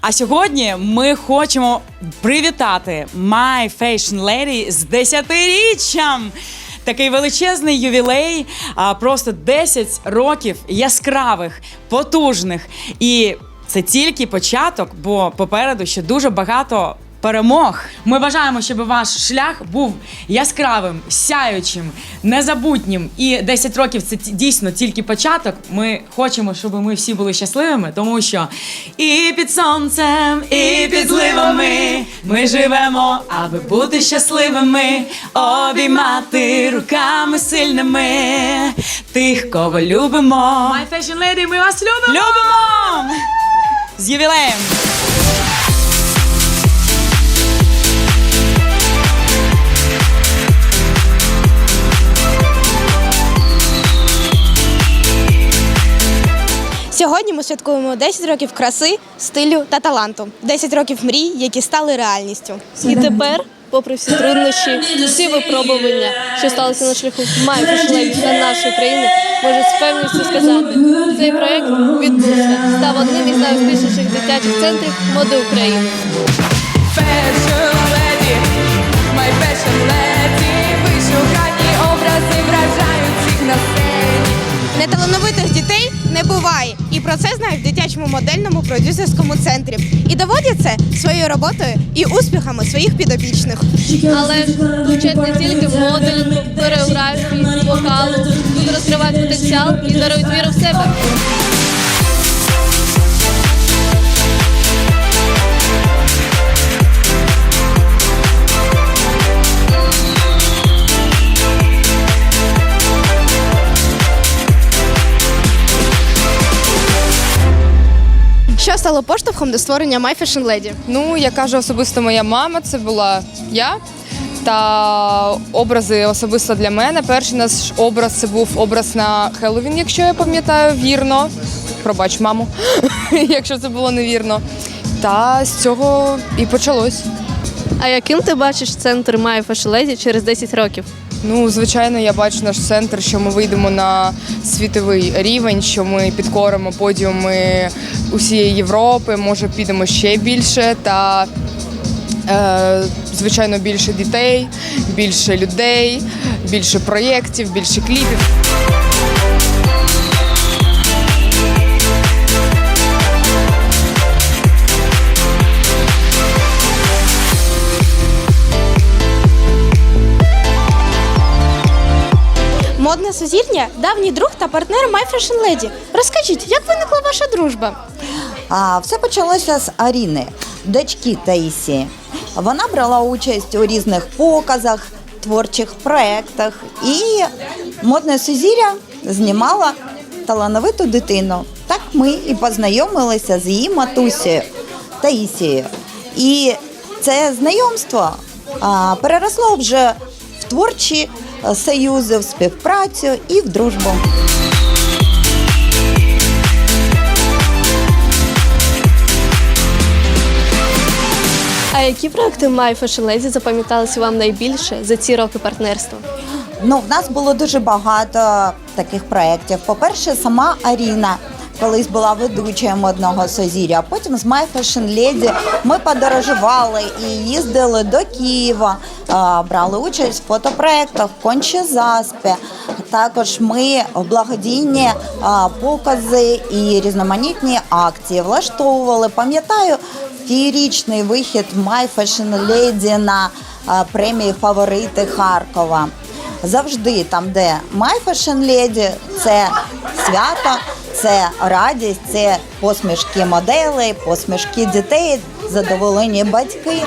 А сьогодні ми хочемо привітати My Fashion Lady з 10-річчям. Такий величезний ювілей, а, просто 10 років яскравих, потужних. І це тільки початок, бо попереду ще дуже багато перемог. Ми бажаємо, щоб ваш шлях був яскравим, сяючим, незабутнім. І 10 років це дійсно тільки початок. Ми хочемо, щоб ми всі були щасливими, тому що і під сонцем, і під зливами ми живемо, аби бути щасливими, обіймати руками сильними тих, кого любимо. My Fashion Lady, ми вас любимо! Любимо! З ювілеєм! Сьогодні ми святкуємо 10 років краси, стилю та таланту, 10 років мрій, які стали реальністю. І тепер, попри всі труднощі, всі випробування, що сталося на шляху майфешлейд для нашої країни, можу з певністю сказати, цей проект відбувся, став одним із найуспішніших дитячих центрів моди України. Вишукані образи вражають всіх на сцені Неталановитих дітей не буває, і про це знають в дитячому модельному продюсерському центрі. І доводять це своєю роботою і успіхами своїх підопічних. Але вчать не тільки модель, хореографії, вокалу, тут розкривають потенціал і дарують віру в себе. Що стало поштовхом до створення My Fashion Lady? Ну, я кажу особисто моя мама, це була я. Та образи особисто для мене. Перший наш образ це був образ на Хеллоуін, якщо я пам'ятаю вірно. Пробач, маму, якщо це було невірно. Та з цього і почалось. А яким ти бачиш центр My Fashion Lady через 10 років? Ну, звичайно, я бачу наш центр, що ми вийдемо на світовий рівень, що ми підкоримо подіуми усієї Європи, може підемо ще більше та. Е, звичайно, більше дітей, більше людей, більше проєктів, більше кліпів. Модне сузір'я – давній друг та партнер My Fashion Lady. Розкажіть, як виникла ваша дружба? А все почалося з Аріни, дочки Таїсії. Вона брала участь у різних показах, творчих проєктах і модне сузір'я знімала талановиту дитину. Так ми і познайомилися з її матусею Таїсією. І це знайомство а, переросло вже в творчі союзи, в співпрацю і в дружбу. А які проекти My Fashion Lady запам'яталися вам найбільше за ці роки партнерства? Ну, в нас було дуже багато таких проєктів. По-перше, сама Аріна колись була ведучою модного созір'я. Потім з My Fashion Lady ми подорожували і їздили до Києва, брали участь в фотопроєктах в Конче Заспі. Також ми благодійні покази і різноманітні акції влаштовували. Пам'ятаю, фієрічний вихід My Fashion Lady на премії Фаворити Харкова. Завжди там, де My Fashion Lady, це свято, це радість, це посмішки моделей, посмішки дітей, задоволені батьки.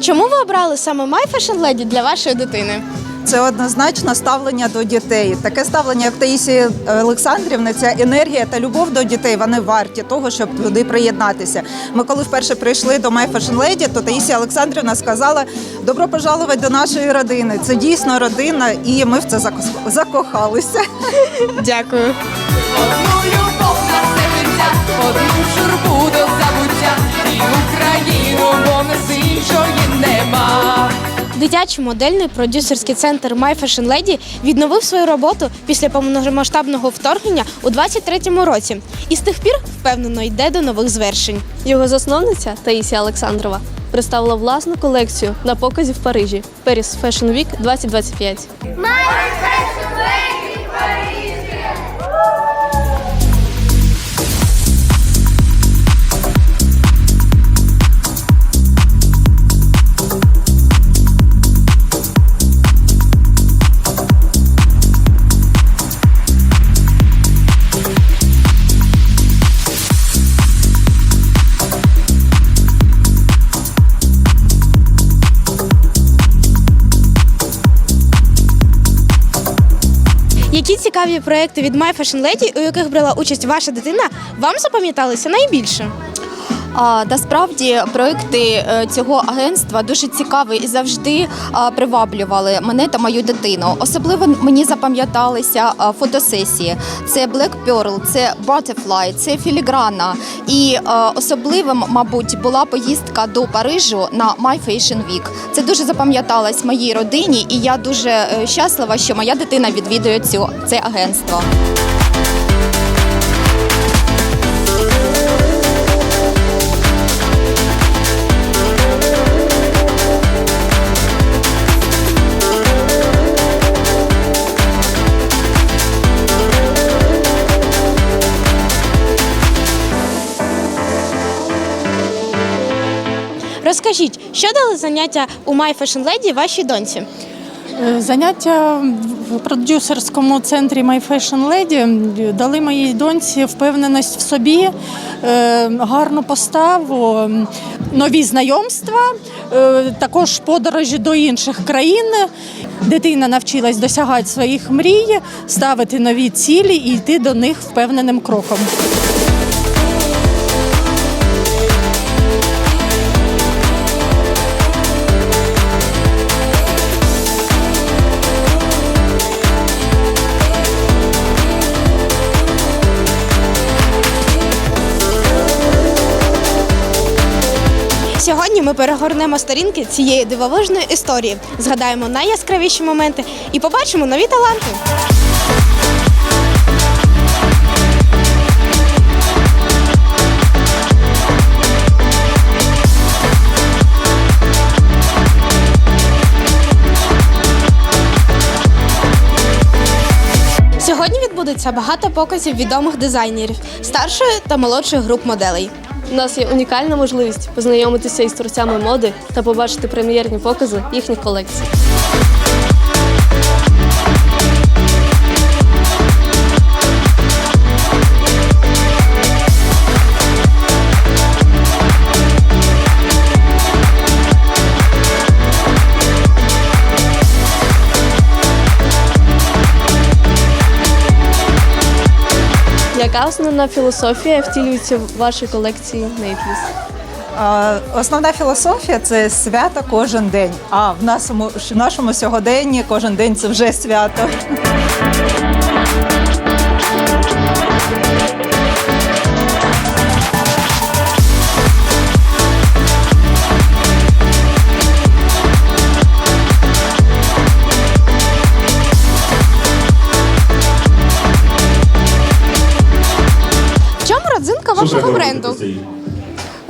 Чому ви обрали саме My Fashion Lady для вашої дитини? Це однозначно ставлення до дітей. Таке ставлення, як Таїсії Олександрівни, ця енергія та любов до дітей, вони варті того, щоб туди приєднатися. Ми коли вперше прийшли до My Fashion Lady, то Таїсія Олександрівна сказала: добро пожаловать до нашої родини. Це дійсно родина, і ми в це закохалися. Дякую. Одну любов на все життя, одну журбу до забуття І Україну, бо нас іншої нема Дитячий модельний продюсерський центр My Fashion Lady відновив свою роботу після повномасштабного вторгнення у 23-му році і з тих пір впевнено йде до нових звершень. Його засновниця Таїсія Олександрова представила власну колекцію на показі в Парижі Paris Fashion Week 2025. Цікаві проекти від My Fashion Lady, у яких брала участь ваша дитина, вам запам'яталися найбільше? Насправді проекти е, цього агентства дуже цікаві і завжди приваблювали мене та мою дитину. Особливо мені запам'яталися фотосесії. Це Black Pearl, це Butterfly, це Філіграна. І особливим, мабуть, була поїздка до Парижу на My Fashion Week. Це дуже запам'яталось моїй родині, і я дуже е, щаслива, що моя дитина відвідує цю це агентство. Розкажіть, що дали заняття у My Fashion Lady вашій доньці? Е, Заняття в продюсерському центрі My Fashion Lady дали моїй доньці впевненість в собі, е, гарну поставу, нові знайомства, е, також подорожі до інших країн. Дитина навчилась досягати своїх мрій, ставити нові цілі і йти до них впевненим кроком. Ми перегорнемо сторінки цієї дивовижної історії, згадаємо найяскравіші моменти і побачимо нові таланти. Сьогодні відбудеться багато показів відомих дизайнерів старшої та молодшої груп моделей. У нас є унікальна можливість познайомитися із творцями моди та побачити прем'єрні покази їхніх колекцій. Яка основна філософія втілюється в вашій колекції Нейтліс? Основна філософія це свято кожен день. А в нашому, в нашому сьогоденні кожен день це вже свято. Вашого бренду?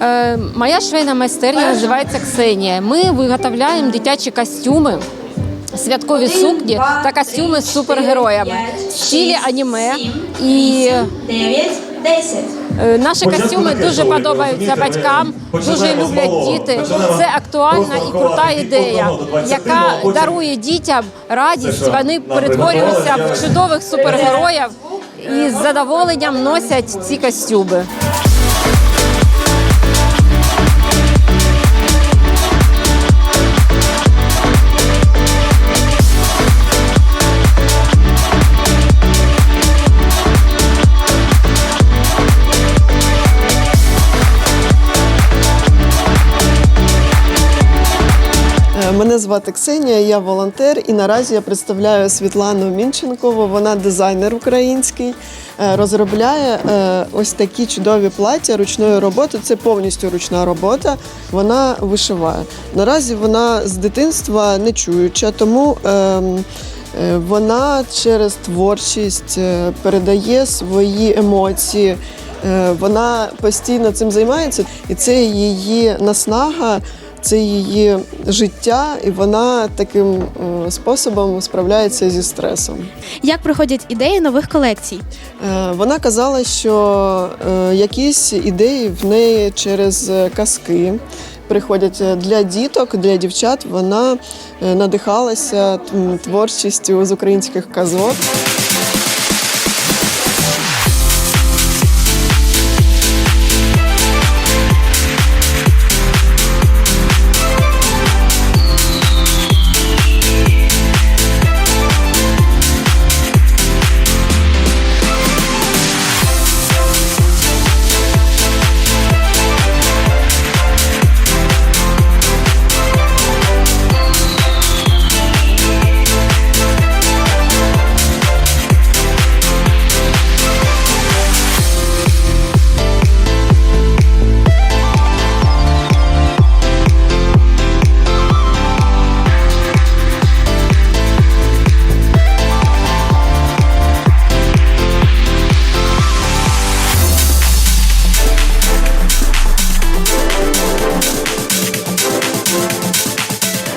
Е, Моя швейна майстерня називається Ксенія. Ми виготовляємо дитячі костюми, святкові сукні та костюми з супергероями в стилі аніме. І е, наші костюми дуже подобаються батькам, дуже люблять діти. Це актуальна і крута ідея, яка дарує дітям радість. Вони перетворюються в чудових супергероїв і з задоволенням носять ці костюми. Звати Ксенія, я волонтер, і наразі я представляю Світлану Мінченкову. Вона дизайнер український, е, розробляє е, ось такі чудові плаття ручної роботи. Це повністю ручна робота. Вона вишиває. Наразі вона з дитинства не чуюча, тому. ем, Е, Вона через творчість передає свої емоції. Вона постійно цим займається, і це її наснага, це її життя, і вона таким способом справляється зі стресом. Як приходять ідеї нових колекцій? Е, Вона казала, що е, якісь ідеї в неї через е, казки приходять для діток, для дівчат. Вона надихалася творчістю з українських казок.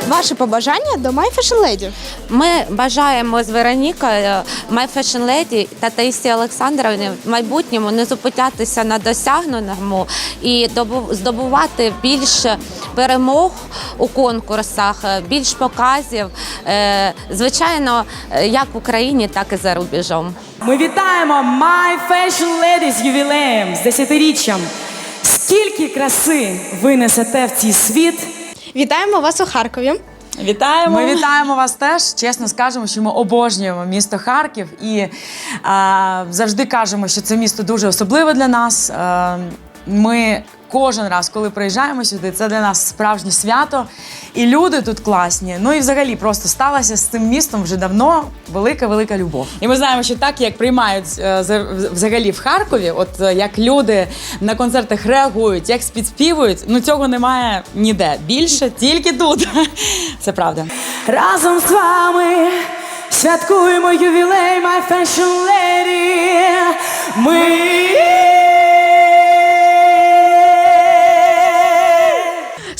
Ваше побажання до My Fashion Lady. Ми бажаємо з Веронікою My Fashion Lady та Таїсі Олександровні в майбутньому не зупинятися на досягненому і добу- здобувати більше перемог у конкурсах, більш показів, е, звичайно, е, як в Україні, так і за рубежом. Ми вітаємо My Fashion Lady з ювілеєм, з десятиріччям. Скільки краси ви несете в цей світ? Вітаємо вас у Харкові. Вітаємо. Ми вітаємо вас теж. Чесно скажемо, що ми обожнюємо місто Харків і а, завжди кажемо, що це місто дуже особливе для нас. А, ми кожен раз, коли приїжджаємо сюди, це для нас справжнє свято. І люди тут класні. Ну і взагалі просто сталася з цим містом вже давно велика, велика любов. І ми знаємо, що так як приймають е, взагалі в Харкові, от е, як люди на концертах реагують, як співспівують, ну цього немає ніде. Більше тільки тут. Це правда. Разом з вами святкуємо ювілей My Fashion Lady. Ми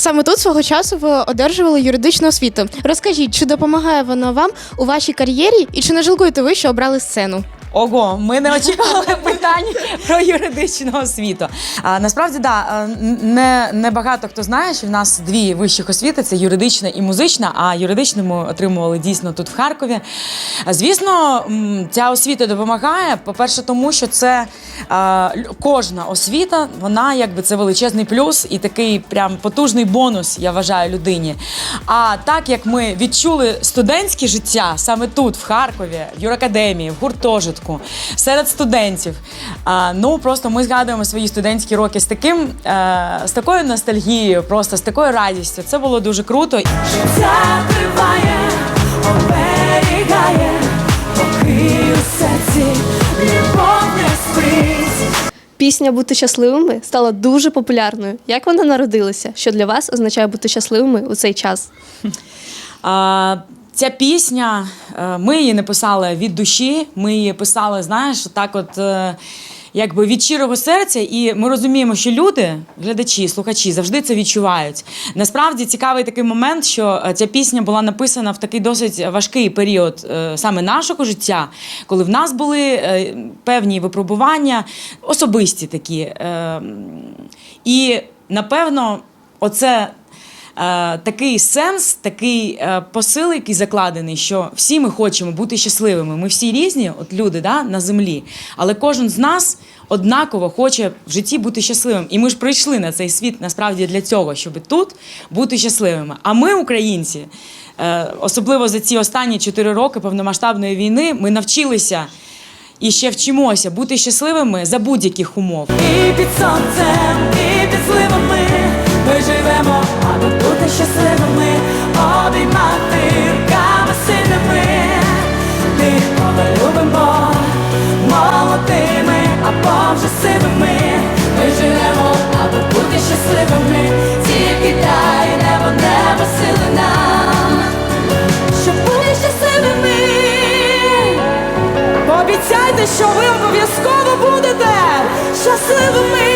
Саме тут свого часу ви одержували юридичну освіту. Розкажіть, чи допомагає вона вам у вашій кар'єрі і чи не жалкуєте ви, що обрали сцену? Ого, ми не очікували питань про юридичну освіту. А насправді да, не, не багато хто знає, що в нас дві вищих освіти це юридична і музична. А юридичну ми отримували дійсно тут в Харкові. Звісно, ця освіта допомагає. По-перше, тому що це лю- кожна освіта, вона якби це величезний плюс і такий прям потужний бонус, я вважаю, людині. А так як ми відчули студентське життя саме тут, в Харкові, в юракадемії, в гуртожитку, серед студентів. А, ну просто ми згадуємо свої студентські роки з таким, е, з такою ностальгією, просто з такою радістю. Це було дуже круто. Життя триває, оберігає, поки у серці любов не спить. Пісня Бути щасливими стала дуже популярною. Як вона народилася? Що для вас означає бути щасливими у цей час? А, ця пісня, е, ми її не писали від душі, ми її писали, знаєш, так от. е, Якби від щирого серця, і ми розуміємо, що люди, глядачі, слухачі, завжди це відчувають. Насправді цікавий такий момент, що е, ця пісня була написана в такий досить важкий період саме нашого життя, коли в нас були певні випробування, особисті такі. І напевно, оце такий сенс, такий е, посил, який закладений, що всі ми хочемо бути щасливими. Ми всі різні, от люди да, на землі, але кожен з нас однаково хоче в житті бути щасливим. І ми ж прийшли на цей світ насправді для цього, щоб тут бути щасливими. А ми, українці, е, особливо за ці останні чотири роки повномасштабної війни, ми навчилися. І ще вчимося бути щасливими за будь-яких умов. І під сонцем, і під зливами ми живемо, бути щасливими. обіймати руками сильними. Ніколи любимо молодими або вже сивими. Ми живемо, аби бути щасливими. Тільки дай небо, небо сили нам, щоб бути щасливими. Пообіцяйте, що ви обов'язково будете щасливими.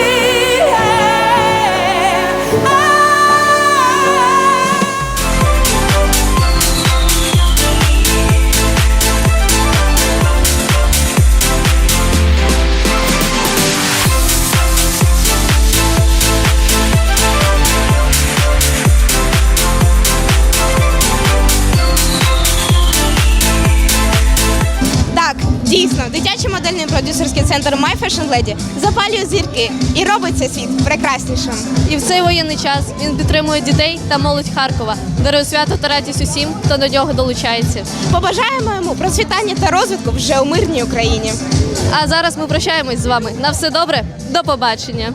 Продюсерський центр My Fashion Lady запалює зірки і робить цей світ прекраснішим. І в цей воєнний час він підтримує дітей та молодь Харкова, дарує свято та радість усім, хто до нього долучається. Побажаємо йому процвітання та розвитку вже у мирній Україні. А зараз ми прощаємось з вами. На все добре, до побачення.